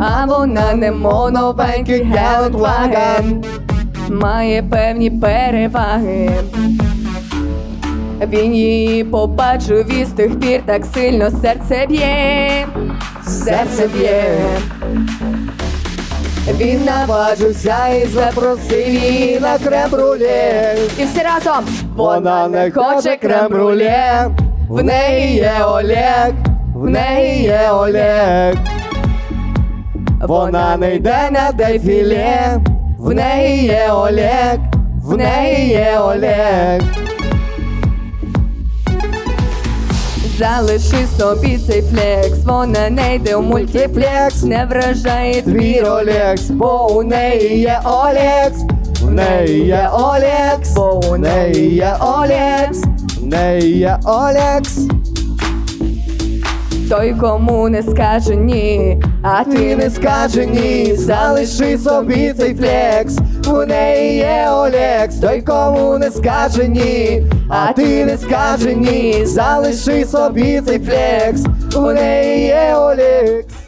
а вона не новенький Гелендваген Має певні переваги. Він її побачив і з тих пір так сильно серце б'є, серце б'є. Він наважився і запросив її на крем-бруле. І всі разом. Вона не хоче крем-бруле, В неї є Олег, в неї є Олег Вона не йде на дефіле, В неї є Олег, в неї є Олег. Залиши собі цей флекс, вона не йде у мультиплекс, не вражає твій Ролекс, бо у неї є Олекс, в неї є Олекс, бо у неї є Олекс. в неї є Олекс. Той кому не скаже ні, а ти не скаже ні, залиши собі цей флекс, у неї є Олекс, той кому не скаже ні, а ти не скаже ні, залиши собі цей флекс, у неї є Олекс.